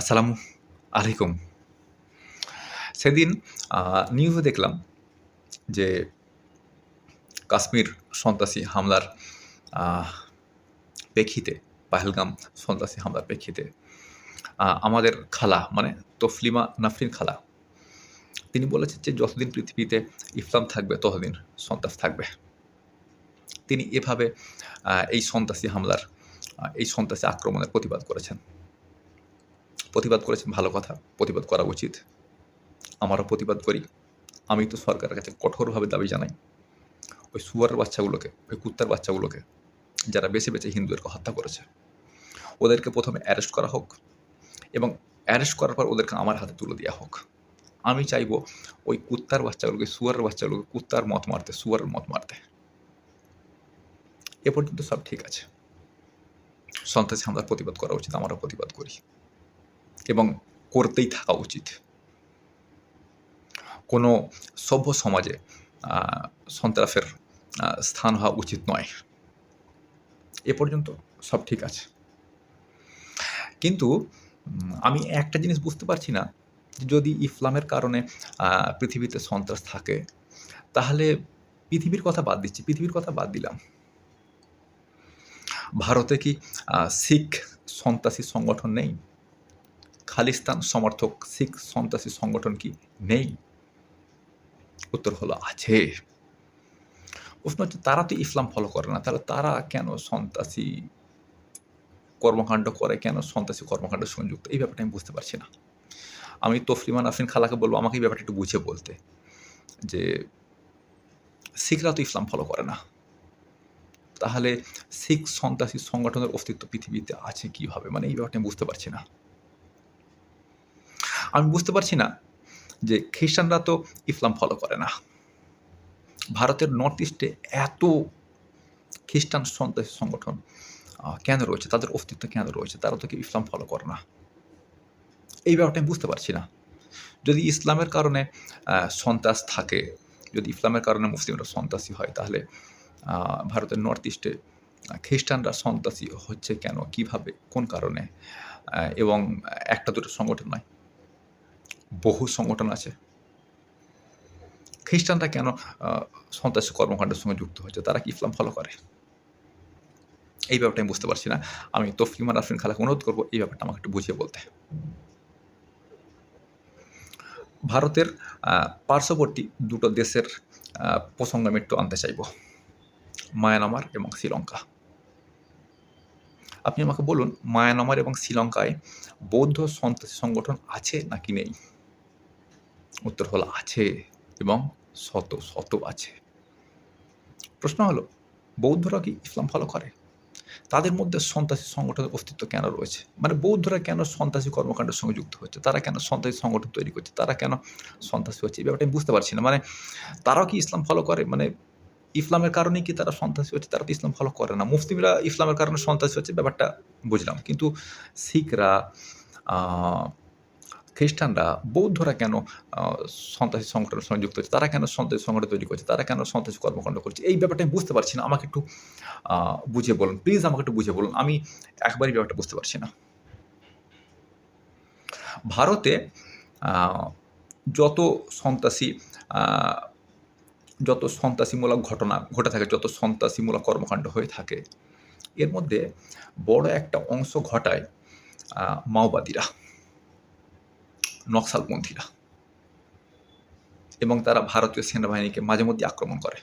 আসসালামু আলাইকুম। সেদিন নিউজে দেখলাম যে কাশ্মীর সন্ত্রাসী হামলার প্রেক্ষিতে, পাহেলগাম সন্ত্রাসী হামলার প্রেক্ষিতে আমাদের খালা মানে তফলিমা নাফরিন খালা, তিনি বলেছেন যে যতদিন পৃথিবীতে ইসলাম থাকবে, ততদিন সন্ত্রাস থাকবে। তিনি এভাবে এই সন্ত্রাসী হামলার এই সন্ত্রাসী আক্রমণের প্রতিবাদ করেছেন। প্রতিবাদ করেছেন, ভালো কথা, প্রতিবাদ করা উচিত। আমারও প্রতিবাদ করি। আমি তো সরকারের কাছে কঠোরভাবে দাবি জানাই। ওই সুয়ারের বাচ্চাগুলোকে, ওই কুত্তার বাচ্চাগুলোকে, যারা বেছে বেছে হিন্দুদেরকে হত্যা করেছে, ওদেরকে প্রথমে অ্যারেস্ট করা হোক এবং অ্যারেস্ট করার পর ওদেরকে আমার হাতে তুলে দেওয়া হোক। আমি চাইব ওই কুত্তার বাচ্চাগুলোকে সুয়ারের বাচ্চাগুলোকে কুত্তার মত মারতে সুয়ারের মত মারতে। এ পর্যন্ত সব ঠিক আছে। সন্ত্রাসী হামলার প্রতিবাদ করা উচিত, আমারও প্রতিবাদ করি। এবং করতেই থাকা উচিত। কোনো সভ্য সমাজে সন্ত্রাসের স্থান হওয়া উচিত নয়। এ পর্যন্ত সব ঠিক আছে। কিন্তু আমি একটা জিনিস বুঝতে পারছি না যদি ইসলামের কারণে পৃথিবীতে সন্ত্রাস থাকে, তাহলে পৃথিবীর কথা বাদ দিচ্ছি, পৃথিবীর কথা বাদ দিলাম। ভারতে কি শিখ সন্ত্রাসী সংগঠন নেই? খালিস্তান সমর্থক শিখ সন্ত্রাসী সংগঠন কি নেই? উত্তর হলো, আছে। প্রশ্ন হচ্ছে, তারা তো ইসলাম ফলো করে না। তাহলে তারা কেন সন্ত্রাসী কর্মকাণ্ড করে? কেন সন্ত্রাসী কর্মকাণ্ডের সংযুক্ত? এই ব্যাপারটা আমি বুঝতে পারছি না। আমি তফলিমান আফরিন খালাকে বলব, আমাকে এই ব্যাপারটা একটু বুঝে বলতে যে, শিখরা তো ইসলাম ফলো করে না। তাহলে শিখ সন্ত্রাসী সংগঠনের অস্তিত্ব পৃথিবীতে আছে কীভাবে? মানে এই ব্যাপারটা আমি বুঝতে পারছি না। আমি বুঝতে পারছি না যে খ্রিস্টানরা তো ইসলাম ফলো করে না। ভারতের নর্থ ইস্টে এত খ্রিস্টান সন্ত্রাসী সংগঠন কেন রয়েছে? তাদের অস্তিত্ব কেন রয়েছে? তারা তো কেউ ইসলাম ফলো করে না। এই ব্যাপারটা আমি বুঝতে পারছি না। যদি ইসলামের কারণে সন্ত্রাস থাকে, যদি ইসলামের কারণে মুসলিমরা সন্ত্রাসী হয়, তাহলে ভারতের নর্থ ইস্টে খ্রিস্টানরা সন্ত্রাসী হচ্ছে কেন? কীভাবে? কোন কারণে? এবং একটা দুটো সংগঠন নয়। বহু সংগঠন আছে। খ্রিস্টানরা কেন সন্ত্রাসী কর্মকাণ্ডের সঙ্গে যুক্ত হয়েছে? তারা কি ইসলাম ফলো করে? এই ব্যাপারটা আমি বুঝতে পারছি না। আমি তফলিমা রাফিন খালাকে অনুরোধ করব এই ব্যাপারটা আমাকে একটু বুঝিয়ে বলতে। ভারতের পার্শ্ববর্তী দুটো দেশের প্রসঙ্গ আমি একটু আনতে চাইব। মায়ানমার এবং শ্রীলঙ্কা। আপনি আমাকে বলুন, মায়ানমার এবং শ্রীলঙ্কায় বৌদ্ধ সন্ত্রাসী সংগঠন আছে নাকি নেই? উত্তর হলো আছে এবং শত শত আছে। প্রশ্ন হলো, বৌদ্ধরা কি ইসলাম ফলো করে? তাদের মধ্যে সন্ত্রাসী সংগঠনের অস্তিত্ব কেন রয়েছে? মানে বৌদ্ধরা কেন সন্ত্রাসী কর্মকাণ্ডের সঙ্গে যুক্ত হচ্ছে? তারা কেন সন্ত্রাসী সংগঠন তৈরি করছে? তারা কেন সন্ত্রাসী হচ্ছে? এই ব্যাপারটা আমি বুঝতে পারছি না। মানে তারাও কি ইসলাম ফলো করে? মানে ইসলামের কারণেই কি তারা সন্ত্রাসী হচ্ছে? তারা তো ইসলাম ফলো করে না। মুসলিমরা ইসলামের কারণে সন্ত্রাসী হচ্ছে? ব্যাপারটা বুঝলাম। কিন্তু শিখরা খ্রিস্টানরা বৌদ্ধরা কেন সন্ত্রাসী সংগঠনের সঙ্গে যুক্ত হচ্ছে? তারা কেন সন্ত্রাসী সংগঠন তৈরি করছে? তারা কেন সন্ত্রাসী কর্মকাণ্ড করছে? এই ব্যাপারটা আমি বুঝতে পারছি না। আমাকে একটু বুঝিয়ে বলুন। প্লিজ আমাকে একটু বুঝিয়ে বলুন। আমি একবারই ব্যাপারটা বুঝতে পারছি না। ভারতে যত সন্ত্রাসী যত সন্ত্রাসীমূলক ঘটনা ঘটে থাকে, যত সন্ত্রাসীমূলক কর্মকাণ্ড হয়ে থাকে, এর মধ্যে বড় একটা অংশ ঘটায় মাওবাদীরা। নকশালপন্থীরা এবং তারা ভারতীয় সেনাবাহিনীকে মাঝে মধ্যে আক্রমণ করে।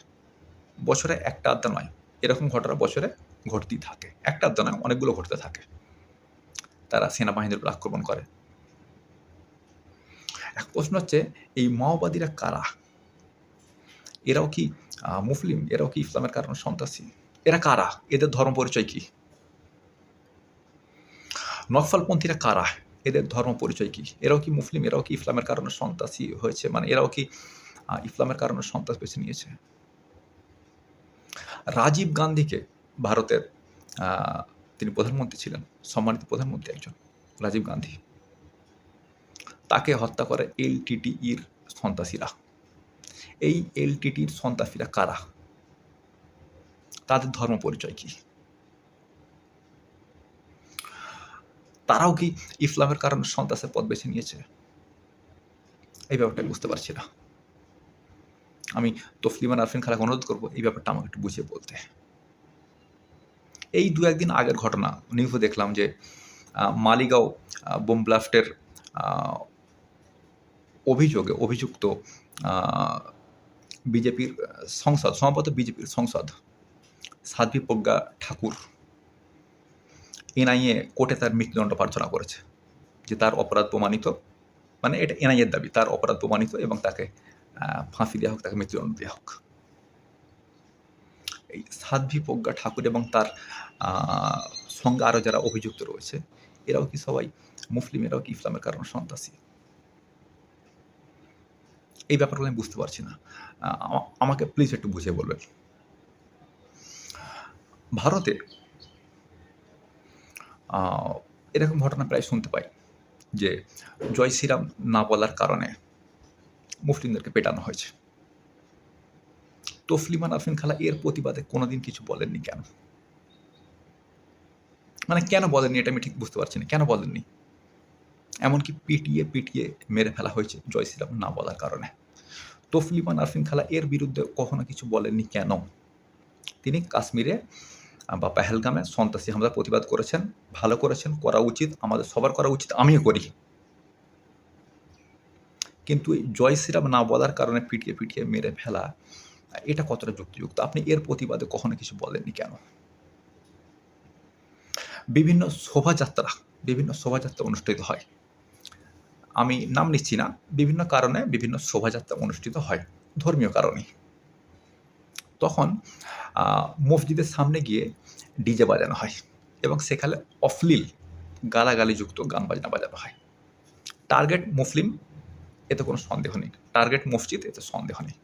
বছরে একটা আড্ডা নয়, এরকম ঘটনা বছরে ঘটতেই থাকে। একটা আড্ডা নয়, অনেকগুলো ঘটতে থাকে। তারা সেনাবাহিনীর উপর আক্রমণ করে। এক প্রশ্ন হচ্ছে, এই মাওবাদীরা কারা? এরাও কি মুসলিম? এরাও কি ইসলামের কারণে সন্ত্রাসী? এরা কারা? এদের ধর্ম পরিচয় কি? নকশালপন্থীরা কারা? এদের ধর্ম পরিচয় কি? এরাও কি মুসলিম? এরাও কি ইসলামের কারণে সন্ত্রাসী হয়েছে? মানে এরাও কি ইসলামের কারণে সন্ত্রাস বেছে নিয়েছে? রাজীব গান্ধীকে ভারতের তিনি প্রধানমন্ত্রী ছিলেন, সম্মানিত প্রধানমন্ত্রী একজন, রাজীব গান্ধী। তাকে হত্যা করে এলটিটিইর সন্ত্রাসীরা। এই এলটিটির সন্ত্রাসীরা কারা? তাদের ধর্ম পরিচয় কি? তারাও কি ইসলামের কারণে সন্ত্রাসের পথ বেছে নিয়েছে? এই ব্যাপারটা বুঝতে পারছি না। আমি তফলিমান আরফিন খালাকে অনুরোধ করব এই ব্যাপারটা আমাকে একটু বুঝিয়ে বলতে। এই দু একদিন আগের ঘটনা নিউজে দেখলাম যে মালিগাঁও বোম ব্লাস্টের অভিযোগে অভিযুক্ত বিজেপির সংসদ সম্ভবত বিজেপির সংসদ সাধ্বী প্রজ্ঞা ঠাকুর এনআইএ কোর্টে তার মৃত্যুদণ্ড প্রার্থনা করেছে, যে তার অপরাধ প্রমাণিত মানে এটা এনআইএর দাবি, তার অপরাধ প্রমাণিত এবং তাকে ফাঁসি দেওয়া হোক, তাকে মৃত্যুদণ্ড দেওয়া হোক। এই সাধ্বী প্রজ্ঞা ঠাকুর এবং তার সঙ্গে আরও যারা অভিযুক্ত রয়েছে, এরাও কি সবাই মুসলিম, এরাও কি ইসলামের কারণে সন্ত্রাসী? এই ব্যাপারগুলো আমি বুঝতে পারছি না। আমাকে প্লিজ একটু বুঝিয়ে বলবেন। ভারতে এরকম ঘটনা প্রায় শুনতে পাই যে জয় শ্রীরাম না বলার কারণে মুসলিমদেরকে পেটানো হয়েছে। তফলিমান আরফিন খালা এর প্রতিবাদে কোনোদিন কিছু বলেননি কেন? মানে কেন বলেননি এটা আমি ঠিক বুঝতে পারছি না, কেন বলেননি? এমনকি পিটিয়ে পিটিয়ে মেরে ফেলা হয়েছে জয় শ্রীরাম না বলার কারণে। তফলিমান আরফিন খালা এর বিরুদ্ধে কখনো কিছু বলেননি কেন? তিনি কাশ্মীরে বা পেহেলগামে সন্ত্রাসী হামলার প্রতিবাদ করেছেন, ভালো করেছেন, করা উচিত, আমাদের সবার করা উচিত, আমিও করি। কিন্তু জয় শ্রীরাম না বলার কারণে পিটিয়ে পিটিয়ে মেরে ফেলা, এটা কতটা যুক্তিযুক্ত? আপনি এর প্রতিবাদে কখনো কিছু বলেননি কেন? বিভিন্ন শোভাযাত্রা বিভিন্ন শোভাযাত্রা অনুষ্ঠিত হয়। আমি নাম নিচ্ছি না, বিভিন্ন কারণে বিভিন্ন শোভাযাত্রা অনুষ্ঠিত হয়, ধর্মীয় কারণে। তখন মসজিদের সামনে গিয়ে ডিজে বাজানো হয় এবং সেখানে অশ্লীল গালাগালিযুক্ত গান বাজনা বাজানো হয়। টার্গেট মুসলিম, এতে কোনো সন্দেহ নেই। টার্গেট মসজিদ, এতে সন্দেহ নেই।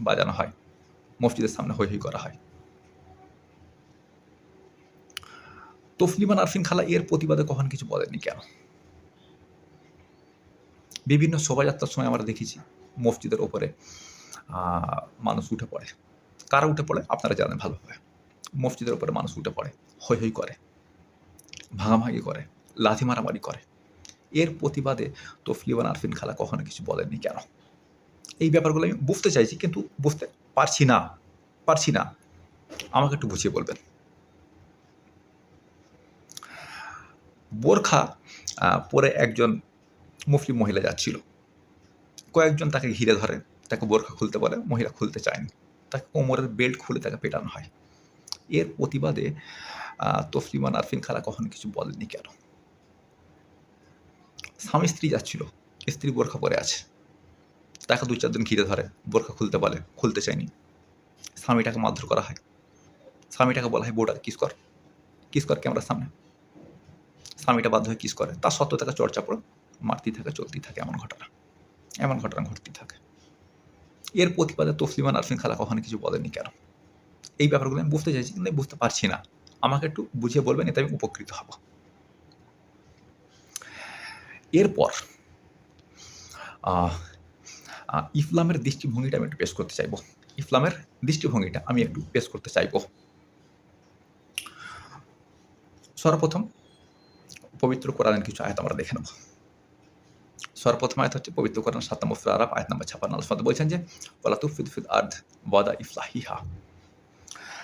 বাজানো হয়। মসজিদের সামনে হৈ হৈ করা হয়। তফলিমান আরফিন খালা এর প্রতিবাদে কখন কিছু বলেননি কেন? বিভিন্ন শোভাযাত্রার সময় আমরা দেখেছি মসজিদের ওপরে মানুষ উঠে পড়ে। কারা উঠে পড়ে? আপনারা জানেন ভালোভাবে। মসজিদের ওপরে মানুষ উঠে পড়ে, হৈ হৈ করে ভাঙাভাঙি করে, লাথি মারামারি করে। এর প্রতিবাদে তফলিমান আরফিন খালা কখনো কিছু বলেননি কেন? এই ব্যাপারগুলো আমি বুঝতে চাইছি, কিন্তু বুঝতে পারছি না পারছি না। আমাকে একটু বুঝিয়ে বলবেন। বোরখা পরে একজন মুসলিম মহিলা যাচ্ছিল। কয়েকজন তাকে ঘিরে ধরে, তাকে বোরখা খুলতে বলে, মহিলা খুলতে চায়নি। তাকে কোমরের বেল্ট খুলে তাকে পেটানো হয়। এর প্রতিবাদে আহ, তসলিমান আরফিন খালা কখনো কিছু বলেননি কেন? স্বামী স্ত্রী যাচ্ছিল স্ত্রী বোরখা পরে আছে। তাকে দুই চারজন ঘিরে ধরে বোরখা খুলতে বলে খুলতে চায়নি। স্বামীটাকে মারধর করা হয়। স্বামীটাকে বলা হয় বোর্ডার কিস কর। কিস কর ক্যামেরার সামনে। স্বামীটা বাধ্য হয়ে কিস করে। তার সত্ত্বেও তাকে চর্চা পড়ে মারতেই থাকে চলতেই থাকে এমন ঘটনা। এমন ঘটনা ঘটতেই থাকে। এর প্রতিবাদে তসলিমান আরফিন খালা কখনো কিছু বলেনি কেন? এই ব্যাপারগুলো আমি বুঝতে চাইছি, কিন্তু বুঝতে পারছি না। আমাকে একটু বুঝিয়ে বলবেন, এতে আমি উপকৃত হব। এরপর ইসলামের দৃষ্টিভঙ্গিটা আমি একটু পেশ করতে চাইব। ইসলামের দৃষ্টিভঙ্গিটা আমি একটু পেশ করতে চাইব। সর্বপ্রথম পবিত্র কোরআনের কিছু আয়াত আমরা দেখে নেব। সর্বপ্রথম আয়াত হচ্ছে পবিত্র কোরআন সাত নম্বর আরাব, আয়াত নম্বর ছাপান্ন। আল্লাহ বলছেন যে, ওয়ালা তুফিদ ফিল আর্দ ওয়াদা ইফলাহিহা।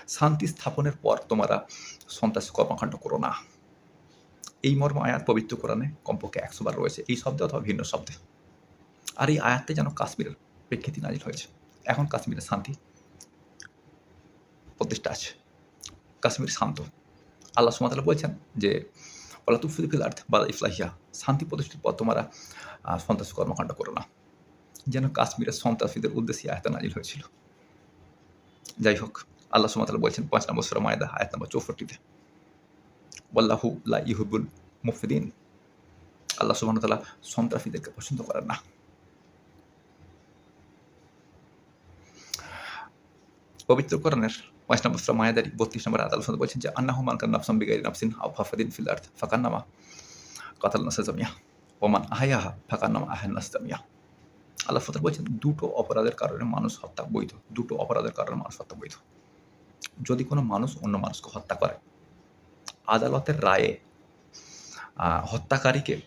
শান্তি স্থাপনের পর তোমরা সন্ত্রাস কর্মকাণ্ড করো না। এই মর্ম আয়াত পবিত্র কোরআনে কমপক্ষে একশো বার রয়েছে। এই শব্দে অথবা ভিন্ন শব্দে। আর এই আয়াতে যেন কাশ্মীরের প্রেক্ষিতে নাজিল হয়েছে। এখন কাশ্মীরে শান্তি প্রতিষ্ঠা আছে। কাশ্মীর শান্ত। আল্লাহ সুমাতালা বলছেন যে ওলা তুফিল ফিল আর্থ বা ইফলাহিয়া। শান্তি প্রতিষ্ঠিত পর তোমরা সন্ত্রাস কর্মকাণ্ড করো না। যেন কাশ্মীরের সন্ত্রাসীদের উদ্দেশ্যে আয়তা নাজিল হয়েছিল। যাই হোক আল্লাহ সুমাতালা বলছেন, পাঁচ নম্বর সুরা মায়দা, আয়াত নম্বর চৌষট্টিতে ওয়াল্লাহু লা ইহুবুল মুফিদিন। আল্লাহ সুবাহতাল্লাহ সন্ত্রাসীদেরকে পছন্দ করেন না। পবিত্র কোরআনের পাঁচ নম্বর সুরা মায়াদারি বত্রিশ নম্বর আয়াত আল্লাহ বলছেন যে আন্নাহু মানকান নাফসাম বিগাইরি নাফসিন আও ফাফাদিন ফিল আর্থ ফাকান্নামা কাতাল নাসা জামিয়া। ওমান আহায়াহা ফাকান্নামা আহান নাস জামিয়া। আল্লাহ ফতর বলছেন, দুটো অপরাধের কারণে মানুষ হত্যা বৈধ, দুটো অপরাধের কারণে মানুষ হত্যা বৈধ। যদি কোনো মানুষ অন্য মানুষকে হত্যা করে, আদালতের রায়ে হত্যাকারীকে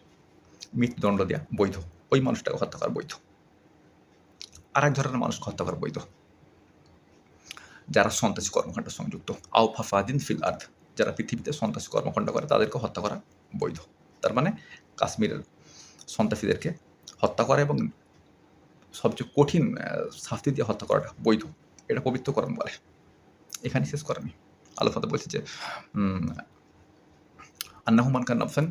মৃত্যুদণ্ড দেওয়া বৈধ। ওই মানুষটাকে হত্যা করা বৈধ। আর এক ধরনের মানুষকে হত্যা করা বৈধ। যারা সন্ত্রাসী কর্মকাণ্ড সংযুক্ত। আউফা ফাদিন ফিল আর্থ যারা পৃথিবীতে সন্ত্রাসী কর্মকাণ্ড করে, তাদেরকে হত্যা করা বৈধ। তার মানে কাশ্মীরের সন্ত্রাসীদেরকে হত্যা করা এবং সবচেয়ে কঠিন শাস্তি দিয়ে হত্যা করাটা বৈধ। এটা পবিত্রকরণ বলে। এখানে শেষ করেনি আল্লাহ ফাতে বলছে যে আন্নাহু মানকার নাফসান,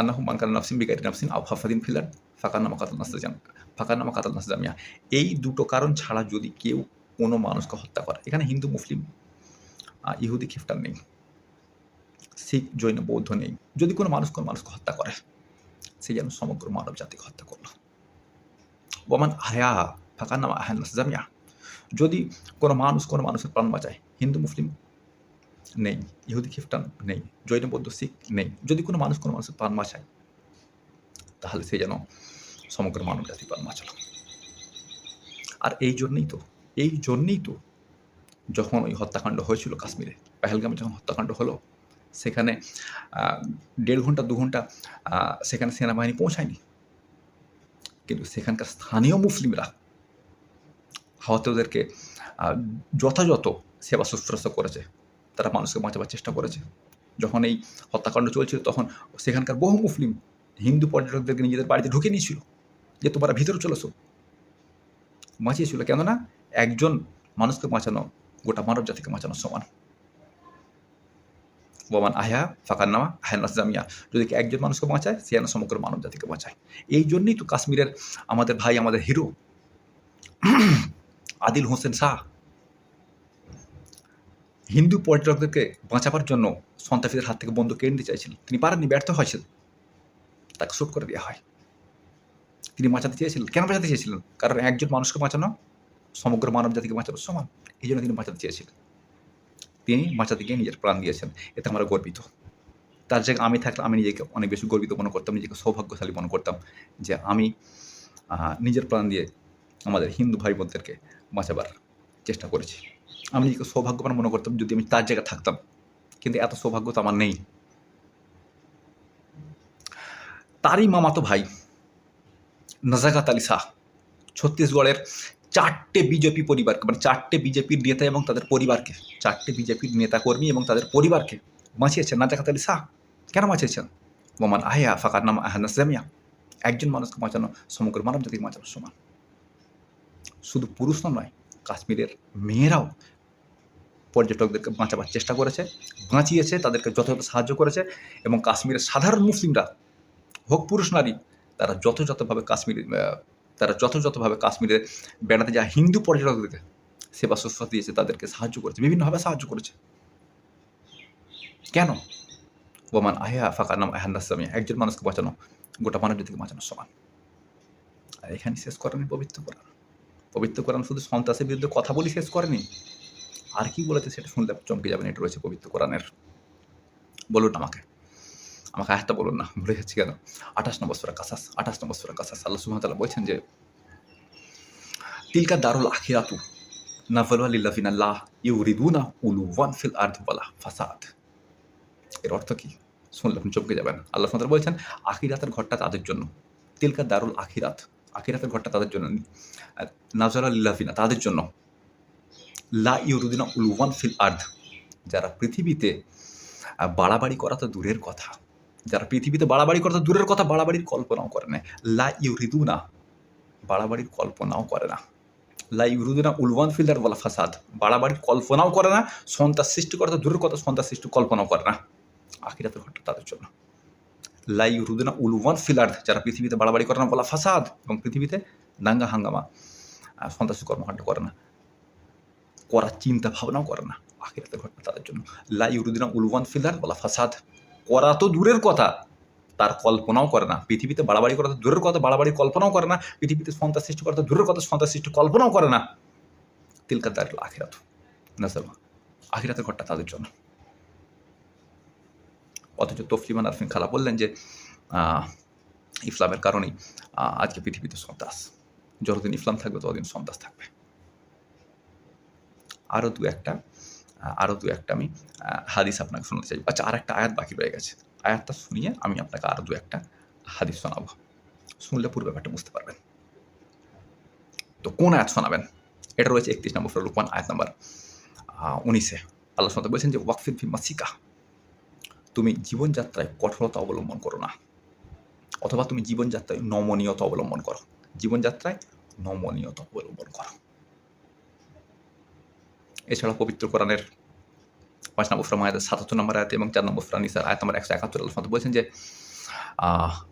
আন্নাহু মানকার নাফসিন বিগারি নাফসিন আউ হাফাদিন ফিলার ফাঁকা নামা কাতাল নাস্তা জাম ফাঁকা নামা কাতাল নাস্তা জামিয়া। এই দুটো কারণ ছাড়া যদি কেউ কোনো মানুষকে হত্যা করে, এখানে হিন্দু, মুসলিম ইহুদি, খ্রিস্টান নেই, শিখ, জৈন, বৌদ্ধ নেই, যদি কোনো মানুষ কোনো মানুষকে হত্যা করে, সে যেন সমগ্র মানব জাতিকে হত্যা করল। ওমান আয়া ফাঁকা নামা আহান নাস্তা জামিয়া। যদি কোনো মানুষ কোনো মানুষের প্রাণ বাঁচায়, হিন্দু, মুসলিম নেই, ইহুদি, খ্রিস্টান নেই, জৈন, বৌদ্ধ, শিখ নেই, যদি কোনো মানুষ কোনো মানুষের প্রাণ বাঁচায়, তাহলে সে যেন সমগ্র মানব জাতি প্রাণ বাঁচালো। আর এই জন্যই তো, এই জন্যই তো যখন ওই হত্যাকাণ্ড হয়েছিল কাশ্মীরে, পেহেলগামে যখন হত্যাকাণ্ড হলো, সেখানে দেড় ঘণ্টা দু ঘণ্টা সেখানে সেনাবাহিনী পৌঁছায়নি। কিন্তু সেখানকার স্থানীয় মুসলিমরা আহতদেরকে আহ, যথাযথ সেবা শুশ্রূষা করেছে। তারা মানুষকে বাঁচাবার চেষ্টা করেছে। যখন এই হত্যাকাণ্ড চলছিল তখন সেখানকার বহু মুসলিম হিন্দু পর্যটকদেরকে নিজেদের বাড়িতে ঢুকে নিয়েছিল। যে তোমরা ভিতরে চলেছো। বাঁচিয়েছিল। কেননা একজন মানুষকে বাঁচানো গোটা মানব জাতিকে বাঁচানোর সমান। ওমান আহা ফাঁকার নামা আহানাস জামিয়া যদি একজন মানুষকে বাঁচায় সে যেন সমগ্র মানব জাতিকে বাঁচায়। এই জন্যই তো কাশ্মীরের আমাদের ভাই আমাদের হিরো আদিল হোসেন শাহ। হিন্দু পর্যটকদেরকে বাঁচাবার জন্য সন্ত্রাসীদের হাত থেকে বন্দুক কেড়ে নিতে চাইছিলেন। তিনি পারেননি, ব্যর্থ হয়েছিলেন। তাকে শুট করে দেওয়া হয়। তিনি বাঁচাতে চেয়েছিলেন। কেন বাঁচাতে চেয়েছিলেন? কারণ একজন মানুষকে বাঁচানো, সমগ্র মানব জাতিকে বাঁচানো সমান। এই জন্য তিনি বাঁচাতে চেয়েছিলেন। তিনি বাঁচাতে গিয়ে নিজের প্রাণ দিয়েছেন। এতে আমরা গর্বিত। তার জায়গায় আমি থাকলে আমি নিজেকে অনেক বেশি গর্বিত মনে করতাম, নিজেকে সৌভাগ্যশালী মনে করতাম যে আমি নিজের প্রাণ দিয়ে আমাদের হিন্দু ভাই বোনদেরকে বাঁচাবার চেষ্টা করেছি। আমি নিজেকে সৌভাগ্যবান মনে করতাম যদি আমি তার জায়গায় থাকতাম। কিন্তু এত সৌভাগ্য তো আমার নেই। তারই মামাতো ভাই নাজাকাত আলী শাহ ছত্তিশগড়ের চারটে বিজেপি পরিবারকে মানে চারটে বিজেপির নেতা এবং তাদের পরিবারকে, চারটে বিজেপির নেতাকর্মী এবং তাদের পরিবারকে বাঁচিয়েছেন নাজাকাত আলী শাহ। কেন বাঁচিয়েছেন? মোমান আয়া ফাকার নাম আহানাস জামিয়া। একজন মানুষকে বাঁচানো, সমগ্র মানব জাতির বাঁচানোর সমান। শুধু পুরুষ নয়, কাশ্মীরের মেয়েরাও পর্যটকদেরকে বাঁচাবার চেষ্টা করেছে, বাঁচিয়েছে, তাদেরকে যথাযথ সাহায্য করেছে এবং কাশ্মীরের সাধারণ মুসলিমরা, হোক পুরুষ নারী, তারা যথাযথভাবে কাশ্মীর তারা যথাযথভাবে কাশ্মীরে বেড়াতে যাওয়া হিন্দু পর্যটকদেরকে সেবা শুশ্রূষা দিয়েছে, তাদেরকে সাহায্য করেছে, বিভিন্নভাবে সাহায্য করেছে। কেন? ওমান আয়া ফাঁকা নাম আহান্দাসামি একজন মানুষকে বাঁচানো, গোটা মানব জাতিকে বাঁচানোর সমান। আর এখানে শেষ করেনি পবিত্র কোরআন। পবিত্র কোরআন শুধু সন্ত্রাসের বিরুদ্ধে কথা বলি শেষ করেনি? আর কি বলেছে সেটা শুনলে চমকে যাবেন এটা রয়েছে পবিত্র কোরআনের। বলুন আমাকে। আমাকে আয়াতটা বলুন না, ভুলে যাচ্ছি কেন? আঠাশ নম্বর সুরা কাসাস, আঠাশ নম্বর সুরা কাসাস। আল্লাহ সুবহানাহু বলছেন যে, তিলকা দারুল আখিরাতু নাফালু লিল্লাযিনা লা ইউরিদুনা উলুওয়ান ফিল আরদি ওয়ালা ফাসাদ। এর অর্থ কি? শুনলে আপনি চমকে যাবেন। আল্লাহ সুবহানাহু বলছেন, আখিরাতের ঘরটা তাদের জন্য। তিলকা দারুল আখিরাত আখিরাতের ঘরটা তাদের জন্য নাজারা লিল্লাযিনা, তাদের জন্য। লা ইউরিদুনা উলুওয়ান ফিল আর্থ যারা পৃথিবীতে বাড়াবাড়ি করা তো দূরের কথা। যারা পৃথিবীতে বাড়াবাড়ি করা তো দূরের কথা, বাড়াবাড়ির কল্পনাও করে না। লা ইউরিদু না বাড়াবাড়ির কল্পনাও করে না। লা ইউরিদু না উলওয়ান ফিল্ডার বলা ফাসাদ, বাড়াবাড়ির কল্পনাও করে না। সন্ত্রাস সৃষ্টি করা তো দূরের কথা সন্ত্রাস সৃষ্টি কল্পনাও করে না। আখিরাতের ঘটনা তাদের জন্য। লা ইউরিদু না উলওয়ান ফিলার যারা পৃথিবীতে বাড়াবাড়ি করে না, বলা ফাসাদ এবং পৃথিবীতে দাঙ্গা হাঙ্গামা। সন্ত্রাসী কর্মকাণ্ড করে না। করার চিন্তা ভাবনাও করে না। আখিরাতের ঘটনা তাদের জন্য। লা ইউরুদিনা উলওয়ান ফিলার বলা ফাসাদ। করা তো দূরের কথা, তার কল্পনাও করে না। পৃথিবীতে বাড়াবাড়ি করা তো দূরের কথা, বাড়াবাড়ি কল্পনাও করে না। পৃথিবীতে সন্ত্রাস সৃষ্টি করা তো দূরের কথা, সন্ত্রাস সৃষ্টি কল্পনাও করে না। দাঁড়িয়ে আখিরাত। নাজারমা আখিরাতের ঘরটা তাদের জন্য। অথচ তফলিমান আরফিন খালা বললেন যে ইসলামের কারণেই আজকে পৃথিবীতে সন্ত্রাস। যতদিন ইসলাম থাকবে, ততদিন সন্ত্রাস থাকবে। আরও দু একটা আরও দু একটা আমি হাদিস আপনাকে শোনাতে চাই আচ্ছা আর একটা আয়াত বাকি রয়ে গেছে। আয়াতটা শুনিয়ে আমি আপনাকে আরও দু একটা হাদিস শোনাবো। শুনলে পুরো ব্যাপারটা বুঝতে পারবেন। তো কোন আয়াত শোনাবেন? এটা রয়েছে একত্রিশ নম্বর লুকমান আয়াত নম্বর উনিশে। আল্লাহ সাথে বলছেন যে ওয়াকফিদ ফি মাসিকা তুমি জীবনযাত্রায় কঠোরতা অবলম্বন করো না। অথবা তুমি জীবনযাত্রায় নমনীয়তা অবলম্বন করো। জীবনযাত্রায় নমনীয়তা অবলম্বন করো। এছাড়া পবিত্র কোরআনের পাঁচ নম্বর ফ্রাম আয়াতের সাতাত্তর নম্বর আয়াত এবং চার নম্বর ফ্রানিসার আয়াত নম্বর একশো একাত্তর সাথে বলছেন যে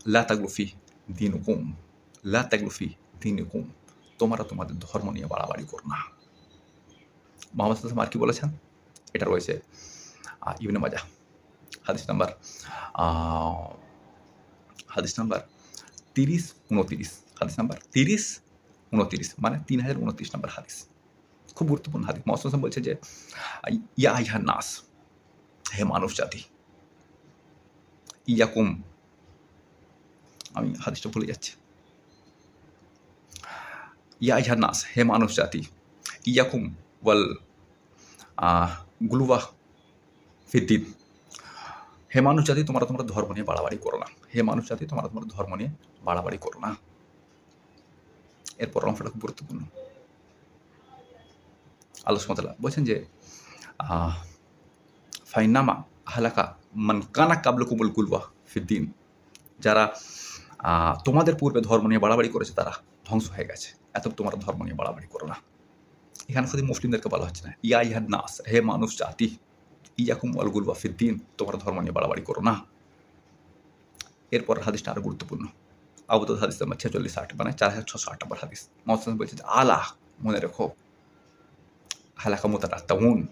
লা দিন হুকুম লা দিন হুকুম তোমরা তোমাদের ধর্ম নিয়ে বাড়াবাড়ি করো না। মোহাম্মদ আর কি বলেছেন? এটা রয়েছে ইবনে মাজা হাদিস নাম্বার হাদিস নাম্বার তিরিশ উনতিরিশ, হাদিস নাম্বার তিরিশ উনতিরিশ মানে তিন হাজার উনত্রিশ নাম্বার হাদিস। খুব গুরুত্বপূর্ণ হাদিস। মোহাম্মদ বলছে যে, ইয়া আইহা নাস, হে মানুষ জাতি, ইয়াকুম, আমি হাদিসটা ভুলে যাচ্ছি। ইয়া আইহা নাস, হে মানুষ জাতি, ইয়াকুম, ওয়াল গুলুবাহ ফিদ্দিন হে মানুষ জাতি, তোমরা তোমার ধর্ম নিয়ে বাড়াবাড়ি করো না। হে মানুষ জাতি, তোমরা তোমার ধর্ম নিয়ে বাড়াবাড়ি করো না। এরপর অংশটা খুব গুরুত্বপূর্ণ। আল্লাহ বলছেন যে ফাইনামা হালাকা মান কানা কাবল কুমুল গুলওয়া ফিদ্দিন। যারা তোমাদের পূর্বে ধর্ম নিয়ে বাড়াবাড়ি করেছে, তারা ধ্বংস হয়ে গেছে। এত তোমার ধর্ম নিয়ে বাড়াবাড়ি করো না। এখানে শুধু মুসলিমদেরকে বলা হচ্ছে না। ইয়া ইহাদ নাস, হে মানুষ জাতি ইয়াকুম আল গুলওয়া ফিদ্দিন তোমার ধর্ম নিয়ে বাড়াবাড়ি করো না। এরপর হাদিসটা আরও গুরুত্বপূর্ণ। আবুদ হাদিস নাম্বার ছেচল্লিশ আট মানে চার হাজার ছশো আট নম্বর হাদিস। মোহাম্মদ বলছে যে, আলাহ, মনে রেখো। হালাকা মোতারাত্তাউন,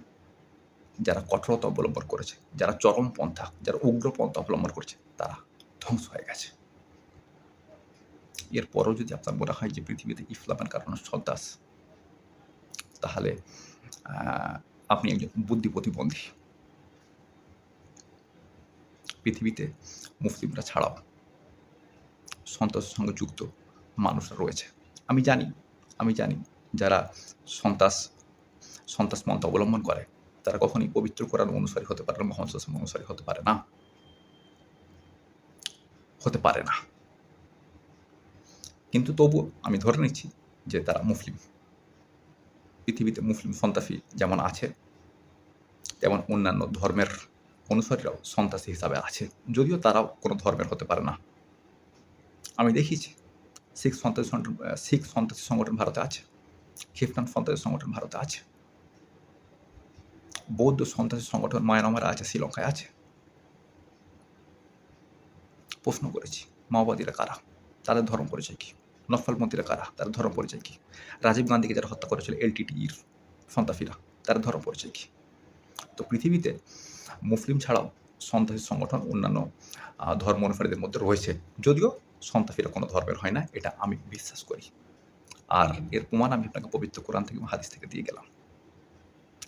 যারা কঠোরতা অবলম্বন করেছে, যারা চরম পন্থা, যারা উগ্র পন্থা অবলম্বন করেছে, তারা ধ্বংস হয়ে গেছে। এরপরও যদি আপনার মনে হয় যে পৃথিবীতে ইসলামের কারণে সন্ত্রাস, তাহলে আপনি একজন বুদ্ধি প্রতিবন্ধী পৃথিবীতে মুসলিমরা ছাড়াও সন্ত্রাসের সঙ্গে যুক্ত মানুষরা রয়েছে। আমি জানি আমি জানি যারা সন্ত্রাস সন্ত্রাস মন্ত্র অবলম্বন করে, তারা কখনই পবিত্র কোরআন অনুসারী হতে পারে না, মোহাম্মদ অনুসারী হতে পারে না। হতে পারে না। কিন্তু তবু আমি ধরে নিচ্ছি যে তারা মুসলিম। পৃথিবীতে মুসলিম সন্ত্রাসী যেমন আছে, তেমন অন্যান্য ধর্মের অনুসারীরাও সন্ত্রাসী হিসাবে আছে। যদিও তারাও কোনো ধর্মের হতে পারে না। আমি দেখিয়েছি, শিখ সন্ত্রাসী সংগঠন, শিখ সন্ত্রাসী সংগঠন ভারতে আছে। খ্রিস্টান সন্ত্রাসী সংগঠন ভারতে আছে। বৌদ্ধ সন্ত্রাসী সংগঠন মায়ানমারে আছে, শ্রীলঙ্কায় আছে। প্রশ্ন করেছি, মাওবাদীরা কারা? তাদের ধর্ম পরিচয় কী? নফলপন্থীরা কারা? তাদের ধর্ম পরিচয় কী? রাজীব গান্ধীকে যারা হত্যা করেছিল এলটিটির সন্ত্রাসীরা, তাদের ধর্ম পরিচয় কী? তো পৃথিবীতে মুসলিম ছাড়াও সন্ত্রাসী সংগঠন অন্যান্য ধর্ম অনুসারীদের মধ্যে রয়েছে। যদিও সন্ত্রাসীরা কোনো ধর্মের হয় না, এটা আমি বিশ্বাস করি। আর এর প্রমাণ আমি আপনাকে পবিত্র কোরআন থেকে হাদিস থেকে দিয়ে গেলাম।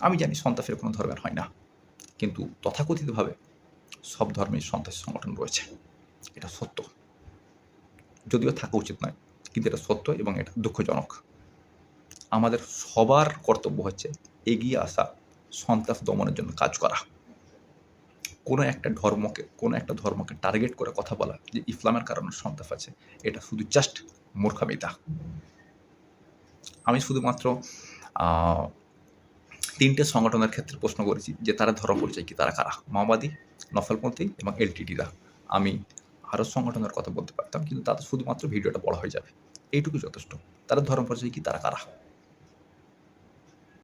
আমি জানি সন্ত্রাসের কোনো ধর্মের হয় না, কিন্তু তথাকথিতভাবে সব ধর্মের সন্ত্রাসী সংগঠন রয়েছে। এটা সত্য। যদিও থাকা উচিত নয়, কিন্তু এটা সত্য এবং এটা দুঃখজনক। আমাদের সবার কর্তব্য হচ্ছে এগিয়ে আসা সন্ত্রাস দমনের জন্য কাজ করা। কোনো একটা ধর্মকে, কোনো একটা ধর্মকে টার্গেট করে কথা বলা যে ইসলামের কারণে সন্ত্রাস আছে, এটা শুধু জাস্ট মূর্খামিতা। আমি শুধুমাত্র তিনটে সংগঠনের ক্ষেত্রে প্রশ্ন করেছি যে তারা ধর্ম পরিচয় কি, তারা কারা? মাওবাদী, নফলপন্থী এবং এলটিটিরা আমি আরও সংগঠনের কথা বলতে পারতাম, কিন্তু তাদের শুধুমাত্র ভিডিওটা বড় হয়ে যাবে। এইটুকু যথেষ্ট। তারা ধর্ম পরিচয় কি, তারা কারা?